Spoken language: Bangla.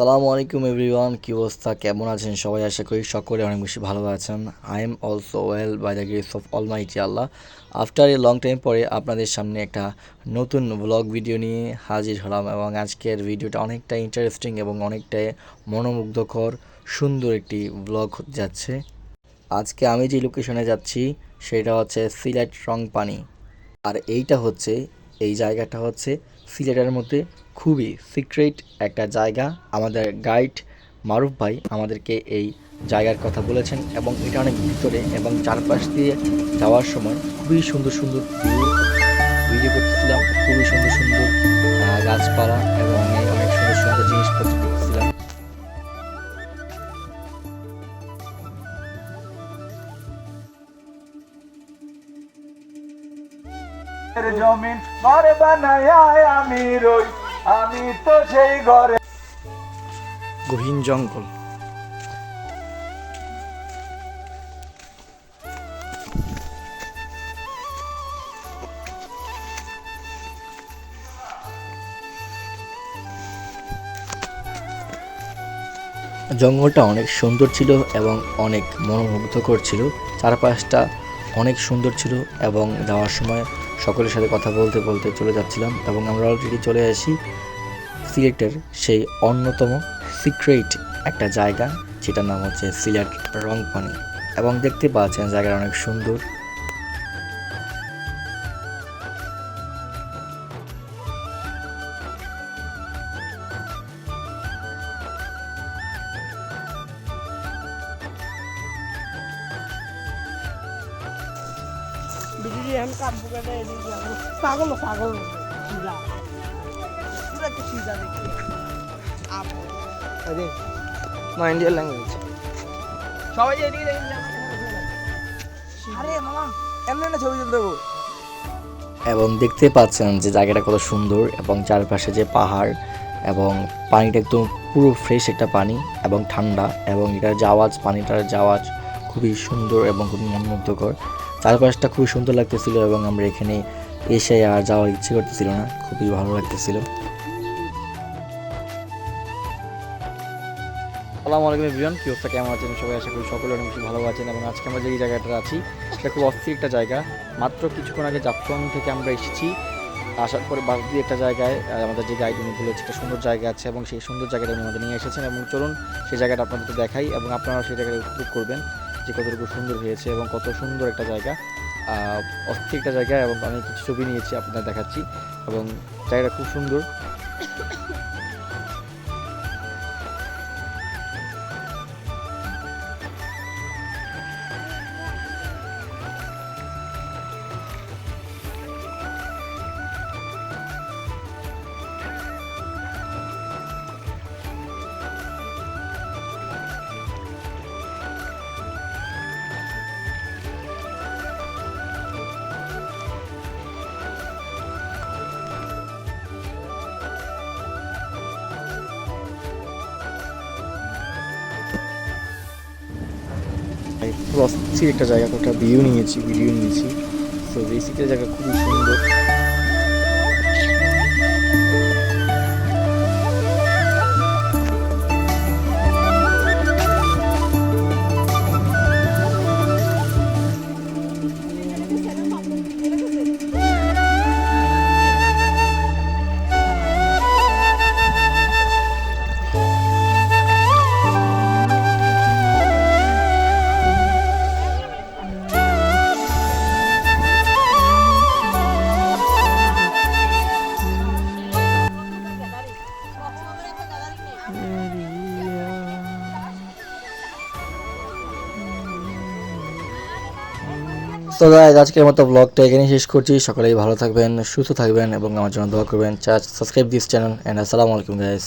আসসালামু আলাইকুম এভরিওয়ান, কী অবস্থা? কেমন আছেন সবাই? আশা করি সকলে অনেক বেশি ভালো আছেন। I am also well by the grace of almighty Allah after a long time পরে আপনাদের সামনে একটা নতুন ব্লগ ভিডিও নিয়ে হাজির হলাম এবং আজকের ভিডিওটা অনেকটা ইন্টারেস্টিং এবং অনেকটাই মনোমুগ্ধকর, সুন্দর একটি ব্লগ যাচ্ছে। আজকে আমি যে লোকেশনে যাচ্ছি, সেটা হচ্ছে সিলেট রংপানি। আর এইটা হচ্ছে এই জায়গাটা হচ্ছে সিলেটের মধ্যে খুবই সিক্রেট একটা জায়গা। আমাদের গাইড মারুফ ভাই আমাদেরকে এই জায়গার কথা বলেছেন এবং এটা অনেক ভিতরে এবং চারপাশ দিয়ে যাওয়ার সময় খুবই সুন্দর সুন্দর ভিউ ভিডিও করতেছিলাম, খুবই সুন্দর সুন্দর গাছপালা এবং অনেক সুন্দর সুন্দর জিনিসপত্র। জমিন ঘর বানায় আমি রই, আমি তো সেই ঘরে। গহীন জঙ্গল। জঙ্গলটা অনেক সুন্দর ছিল এবং অনেক মনোমুগ্ধকর ছিল। চারপাশটা অনেক সুন্দর ছিল এবং যাওয়ার সময় সকলের সাথে কথা বলতে বলতে চলে যাচ্ছিলাম, এবং আমরা অলরেডি চলে আসি সিলেটের সেই অন্যতম সিক্রেট একটা জায়গা, যেটার নাম হচ্ছে সিলেট রংপানি এবং দেখতে পাচ্ছেন জায়গাটা অনেক সুন্দর। এখন কাম পোকাটা এদিকে যাব পাগল পাগল। শিলা। পুরা তো শিলা দেখি? আরে মা ইন্ডিয়ান ল্যাঙ্গুয়েজ সবাই এদিকে দেখি আরে মামা এমনি না ছবি তুলতে দেবো এবং দেখতে পাচ্ছেন যে জায়গাটা কত সুন্দর এবং চারপাশে যে পাহাড় এবং পানিটা একদম পুরো ফ্রেশ একটা পানি এবং ঠান্ডা এবং এটার যাওয়াজ পানিটার যাওয়াজ খুবই সুন্দর এবং খুবই মনোমুগ্ধকর। চারপাশটা খুবই সুন্দর লাগতেছিল এবং আমরা এখানে এসে আর যাওয়ার ইচ্ছে করতেছিল না, খুবই ভালো লাগতেছিল। আসসালামু আলাইকুম এভরিওয়ান, কি অবস্থা? কেমন আছেন? সবাই আশা করি সকলে অনেক বেশি ভালো আছেন এবং আজকে আমরা যে জায়গাটা আছি, সেটা খুব অস্থির একটা জায়গা। মাত্র কিছুক্ষণ আগে জাফলং থেকে আমরা এসেছি। আসার পরে বাস দিয়ে একটা জায়গায় আমাদের যে গাইড উনি বলেছে, একটা সুন্দর জায়গা আছে এবং সেই সুন্দর জায়গাটা উনি আমাদের নিয়ে এসেছেন। এবং চলুন সেই জায়গাটা আপনাদেরকে দেখাই এবং আপনারা সেই জায়গাটা উপভোগ করবেন। যে কতটুকু সুন্দর হয়েছে এবং কত সুন্দর একটা জায়গা। অস্থির একটা জায়গা এবং আমি কিছু ছবি নিয়েছি আপনাদের দেখাচ্ছি এবং জায়গাটা খুব সুন্দর। পুরো অস্থির একটা জায়গা একটা ভিউ নিয়েছি ভিডিও নিয়েছি। তো বেসিক্যালি জায়গা খুবই সুন্দর। তো গাইজ আজকের মতো ব্লগটা এখানেই শেষ করছি। সকলেই ভালো থাকবেন, সুস্থ থাকবেন এবং আমার জন্য দোয়া করবেন। সাবস্ক্রাইব দিস চ্যানেল অ্যান্ড আসসালামু আলাইকুম গাইস